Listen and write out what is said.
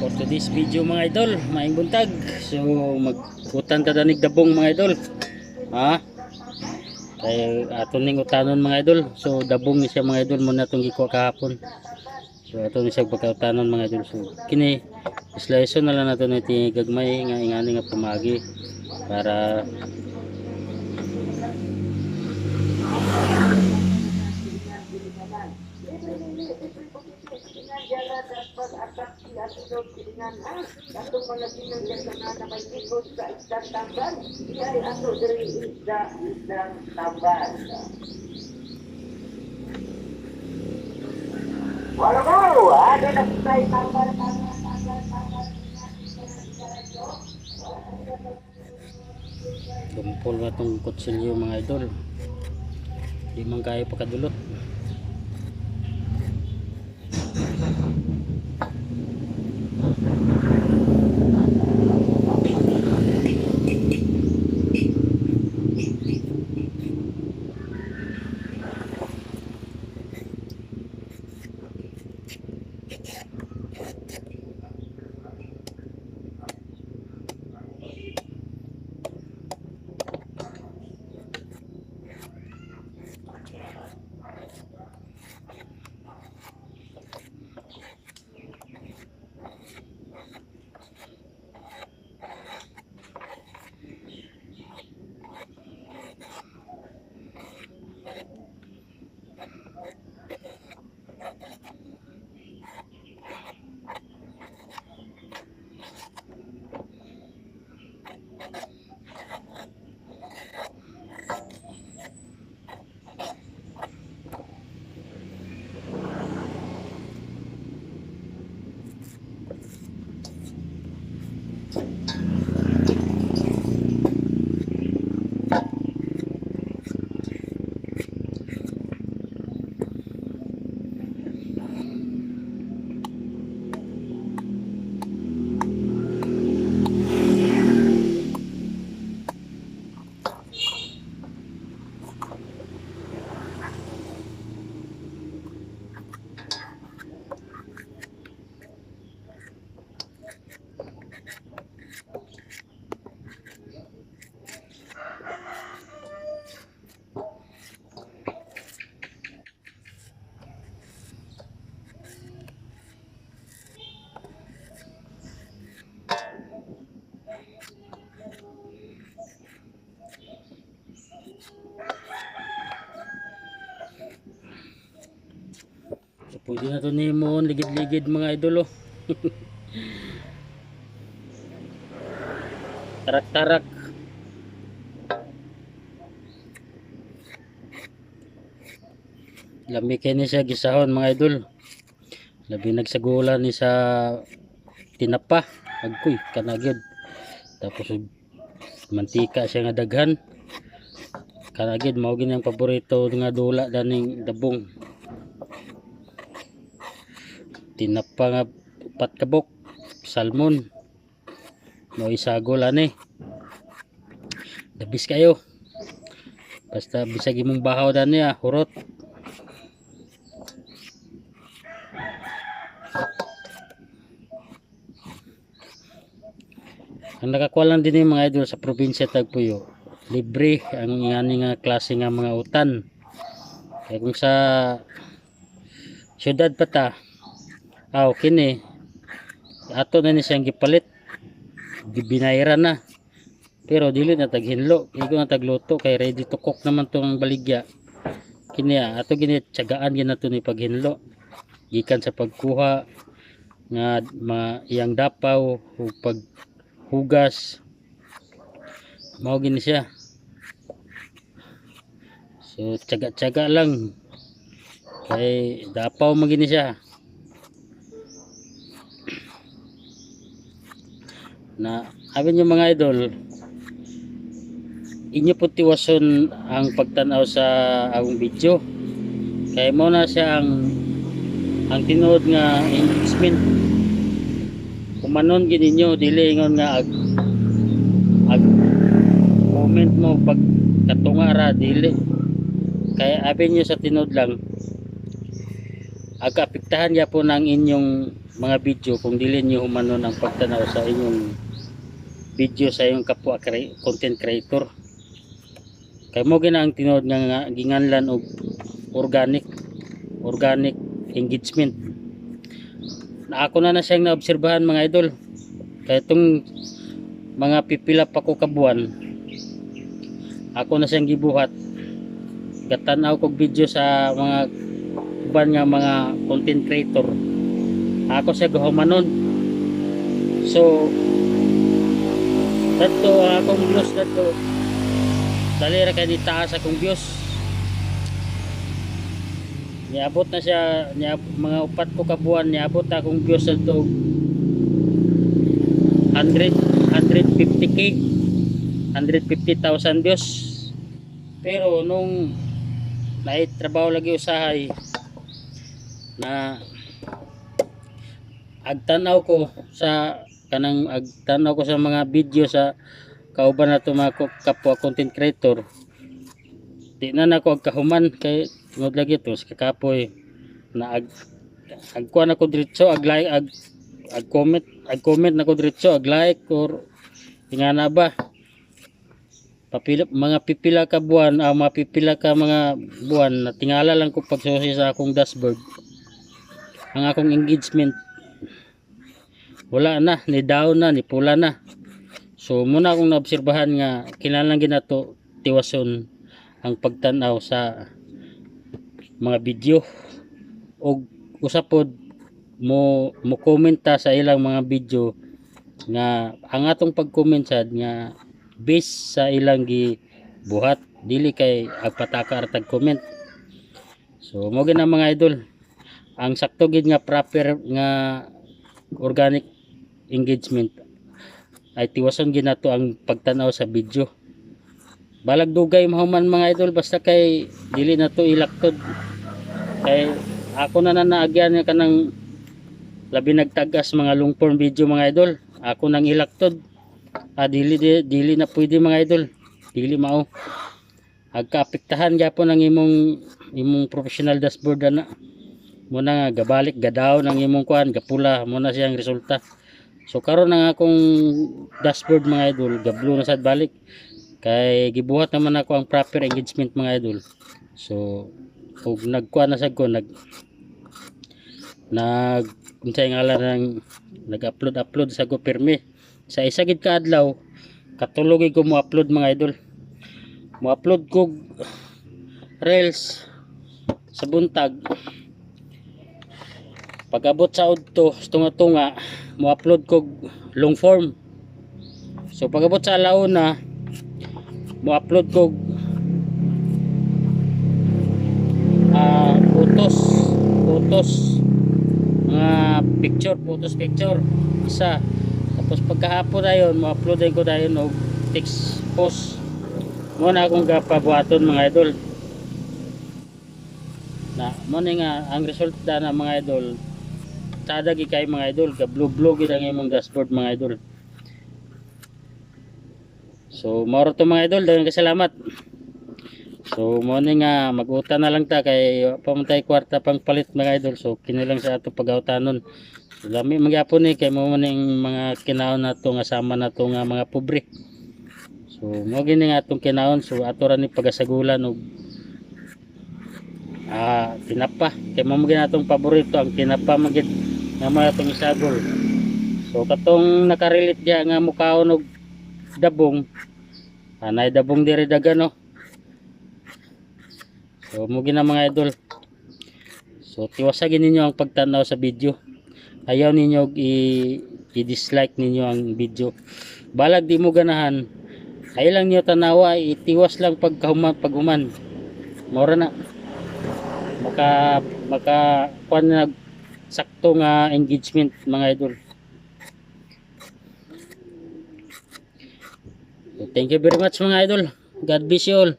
for today's video mga idol maing buntag. So magkutan ka danig dabong mga idol. Ha? Kay aton ning utanon mga idol. So dabong ni siya mga idol muna itong gikuha kahapon. So aton ni siya pagkautanon mga idol. So kini slice na lang nato iti gagmay nga ingani nga pamagi para Kumpul dengan ah, ato mga na idol. Di man kayo pakadulot. Pwede na to ni mo ligid-ligid mga idol oh. tarak-tarak. Lami kay ni siya gisahon mga idol. Labi nagsagula ni sa tinapa. Agkoy kanagyod tapos mantika siya nga daghan. Kanagid mao gini ang paborito nga dula daning dabong tinapa nga upat kabok salmon. Mo isagol ani dabis kayo. Basta bisag imong bahaw dan niya hurot. Ang nakakuha lang din yung mga idol sa probinsya Tagpuyo libre ang ingani nga klase nga mga utan. Kaya kung sa syudad pa ta aw kini ato na ni siyang gipalit. Gibinayra na. Pero dili na taghinlo. Igo na tagluto. Kay ready to cook naman tong baligya. Kini ah, ato gini tiyagaan gina to ni paghinlo. Gikan sa pagkuha nga mga iyang dapaw o paghugas. Mao gini siya. So tiyaga-tiyaga lang. Kay dapaw magini siya na sabi niyo mga idol inyo po tiwason ang pagtanaw sa akong video. Kay mo na siya ang ang tinuod nga engagement kumanon gid ninyo dili ingon nga ag, ag comment mo pag katunga ra dili. Kaya abi niyo sa tinuod lang. Ag apektahan ya po ng inyong mga video kung dili niyo humanon ang pagtanaw sa inyong video sa inyong kapwa content creator. Kay mo gina ang tinuod nga, nga ginganlan og organic organic engagement. Na ako na na siyang naobserbahan mga idol. Kaya itong mga pipila pa ko kabuan ako na siyang gibuhat. Gatanaw kog video sa mga uban nga mga content creator. Ako sa gahumanon. So dadto ang akong views dadto dali ra kay nitaas akong views niabot na siya niab, mga upat ko kabuan niabot na akong views dadto 100 150k 150,000 views pero nung naitrabaho lagi usahay na agtanaw ko sa kanang agtanaw ko sa mga video sa kauban na to mga ko- kapwa content creator. Di na nako agkahuman kay tungod lagi to sa kakapoy. Na ag agkuha na ko diretso ag like ag ag comment ag comment na ko diretso ag like or ingana ba? Papila, mga pipila ka buwan ah, mga pipila ka mga buwan na tingala lang ko pagsusi sa akong dashboard. Ang akong engagement wala na ni down na ni pula na. So muna akong naobserbahan nga kinahanglan ginato tiwason ang pagtanaw sa mga video. O usapod mo mo komenta sa ilang mga video nga ang atong pag-comment sad nga based sa ilang gi buhat dili kay agpataka ar tag comment so mo gina mga idol ang sakto gid nga proper nga organic engagement. Ay tiwason gid nato ang pagtanaw sa video. Balag dugay mahuman mga idol basta kay dili na to ilaktod. Kay ako na na naagyan nga kanang labi nagtagas mga long form video mga idol. Ako nang ilaktod. Ah dili di- dili na pwede mga idol. Dili mao. Agkaapektahan gyapon ang imong imong professional dashboard na nga gabalik gadaw ng imong kuan gapula mo na siyang resulta so karon ang akong dashboard mga idol. Gablo na sad balik. Kay gibuhat naman ako ang proper engagement mga idol. So ug nagkuan na sad ko nag nag unsay ngalan ng nag-upload upload sa go permi sa isa gid ka adlaw katulog ko mo upload mga idol. Mo upload ko reels sa buntag. Pag-abot sa udto tunga-tunga mo upload ko long form. So pag-abot sa alauna mo upload ko ah photos photos mga picture photos picture isa. Tapos pagkahapon na yun mo-upload ko na yun og text post. Mo na akong kapabuhaton mga idol. Na mo nga ang resulta na mga idol tada gi kay mga idol ka blue blue gid ang imong dashboard mga idol so maro to mga idol daghang salamat So mo ni nga mag-uta na lang ta kay pamuntay kwarta pang palit mga idol. So kini sa ato pag-utanon. So, lami magyapon ni kay mo yung mga kinaon na to nga sama na to nga mga pobre. So mo gini nga atong kinaon so ato ra ni pagasagulan og ah tinapa kay mo gini atong paborito ang tinapa magid nga mga atong isagol. So katong nakarelate dia nga mukaon og dabong anay dabong diri dagan no. So, mugi na mga idol. So, tiwasagin ninyo ang pagtanaw sa video. Ayaw ninyo i-dislike ninyo ang video. Balag di mo ganahan. Ayaw lang niyo tanawa, itiwas lang pagkahuman, paghuman. Mora na. Maka, maka, kuan na sakto nga engagement mga idol. Thank you very much mga idol. God bless you all.